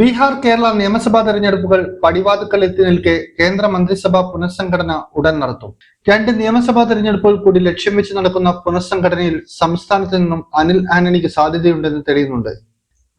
ബീഹാർ കേരള നിയമസഭാ തെരഞ്ഞെടുപ്പുകൾ പടിവാതുക്കൽ എത്തി നിൽക്കെ കേന്ദ്ര മന്ത്രിസഭാ പുനഃസംഘടന ഉടൻ നടത്തും. രണ്ട് നിയമസഭാ തെരഞ്ഞെടുപ്പുകൾ കൂടി ലക്ഷ്യം വെച്ച് നടക്കുന്ന പുനഃസംഘടനയിൽ സംസ്ഥാനത്ത് നിന്നും അനിൽ ആന്റണിക്ക് സാധ്യതയുണ്ടെന്ന് തെളിയുന്നുണ്ട്.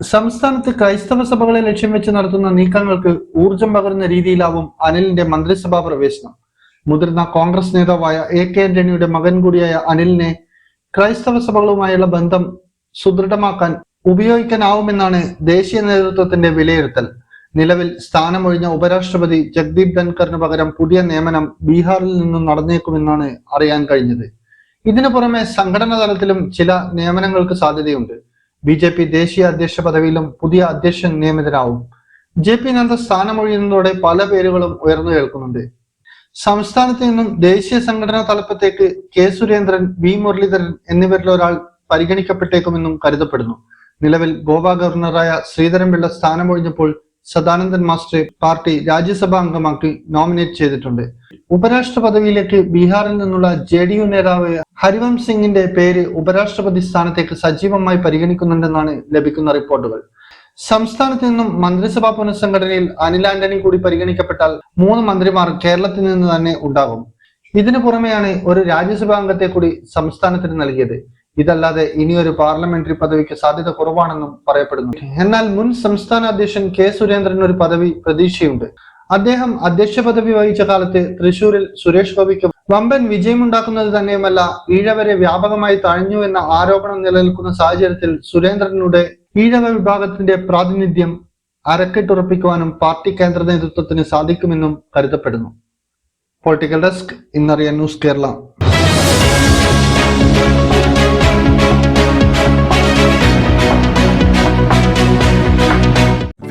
സംസ്ഥാനത്ത് ക്രൈസ്തവ സഭകളെ ലക്ഷ്യം വെച്ച് നടത്തുന്ന നീക്കങ്ങൾക്ക് ഊർജം പകരുന്ന രീതിയിലാവും അനിലിന്റെ മന്ത്രിസഭാ പ്രവേശനം. മുതിർന്ന കോൺഗ്രസ് നേതാവായ എ കെ ആന്റണിയുടെ മകൻ കൂടിയായ അനിലിനെ ക്രൈസ്തവ സഭകളുമായുള്ള ബന്ധം സുദൃഢമാക്കാൻ ഉപയോഗിക്കാനാവുമെന്നാണ് ദേശീയ നേതൃത്വത്തിന്റെ വിലയിരുത്തൽ. നിലവിൽ സ്ഥാനമൊഴിഞ്ഞ ഉപരാഷ്ട്രപതി ജഗ്ദീപ് ധൻഖറിന് പകരം പുതിയ നിയമനം ബീഹാറിൽ നിന്നും നടന്നേക്കുമെന്നാണ് അറിയാൻ കഴിഞ്ഞത്. ഇതിനു പുറമെ സംഘടനാ തലത്തിലും ചില നിയമനങ്ങൾക്ക് സാധ്യതയുണ്ട്. ബി ജെ പി ദേശീയ അധ്യക്ഷ പദവിയിലും പുതിയ അധ്യക്ഷൻ നിയമിതനാവും ജെ പി നദ്ദ സ്ഥാനമൊഴിയുന്നതോടെ പല പേരുകളും ഉയർന്നു കേൾക്കുന്നുണ്ട്. സംസ്ഥാനത്ത് നിന്നും ദേശീയ സംഘടനാ തലപ്പത്തേക്ക് കെ സുരേന്ദ്രൻ വി മുരളീധരൻ എന്നിവരിൽ ഒരാൾ പരിഗണിക്കപ്പെട്ടേക്കുമെന്നും കരുതപ്പെടുന്നു. നിലവിൽ ഗോവ ഗവർണറായ ശ്രീധരൻപിള്ള സ്ഥാനമൊഴിഞ്ഞപ്പോൾ സദാനന്ദൻ മാസ്റ്ററെ പാർട്ടി രാജ്യസഭാ അംഗമാക്കി നോമിനേറ്റ് ചെയ്തിട്ടുണ്ട്. ഉപരാഷ്ട്ര പദവിയിലേക്ക് ബീഹാറിൽ നിന്നുള്ള ജെ ഡി യു നേതാവ് ഹരിവംശ് സിംഗിന്റെ പേര് ഉപരാഷ്ട്രപതി സ്ഥാനത്തേക്ക് സജീവമായി പരിഗണിക്കുന്നുണ്ടെന്നാണ് ലഭിക്കുന്ന റിപ്പോർട്ടുകൾ. സംസ്ഥാനത്ത് നിന്നും മന്ത്രിസഭാ പുനഃസംഘടനയിൽ അനിൽ ആന്റണി കൂടി പരിഗണിക്കപ്പെട്ടാൽ മൂന്ന് മന്ത്രിമാർ കേരളത്തിൽ നിന്ന് തന്നെ ഉണ്ടാകും. ഇതിനു പുറമെയാണ് ഒരു രാജ്യസഭാ അംഗത്തെ കൂടി സംസ്ഥാനത്തിന് നൽകിയത്. ഇതല്ലാതെ ഇനിയൊരു പാർലമെന്ററി പദവിക്ക് സാധ്യത കുറവാണെന്നും പറയപ്പെടുന്നു. എന്നാൽ മുൻ സംസ്ഥാന അധ്യക്ഷൻ കെ സുരേന്ദ്രൻ ഒരു പദവി പ്രതീക്ഷയുണ്ട്. അദ്ദേഹം അധ്യക്ഷ പദവി വഹിച്ച കാലത്ത് തൃശൂരിൽ സുരേഷ് ഗോപിക്ക് വമ്പൻ വിജയമുണ്ടാക്കുന്നത് തന്നെയുമല്ല ഈഴവരെ വ്യാപകമായി തഴഞ്ഞു എന്ന ആരോപണം നിലനിൽക്കുന്ന സാഹചര്യത്തിൽ സുരേന്ദ്രനുടെ ഈഴവ വിഭാഗത്തിന്റെ പ്രാതിനിധ്യം അരക്കിട്ടുറപ്പിക്കുവാനും പാർട്ടി കേന്ദ്ര നേതൃത്വത്തിന് സാധിക്കുമെന്നും കരുതപ്പെടുന്നു. പൊളിറ്റിക്കൽ ഡെസ്ക് ഇന്നറിയ ന്യൂസ് കേരള.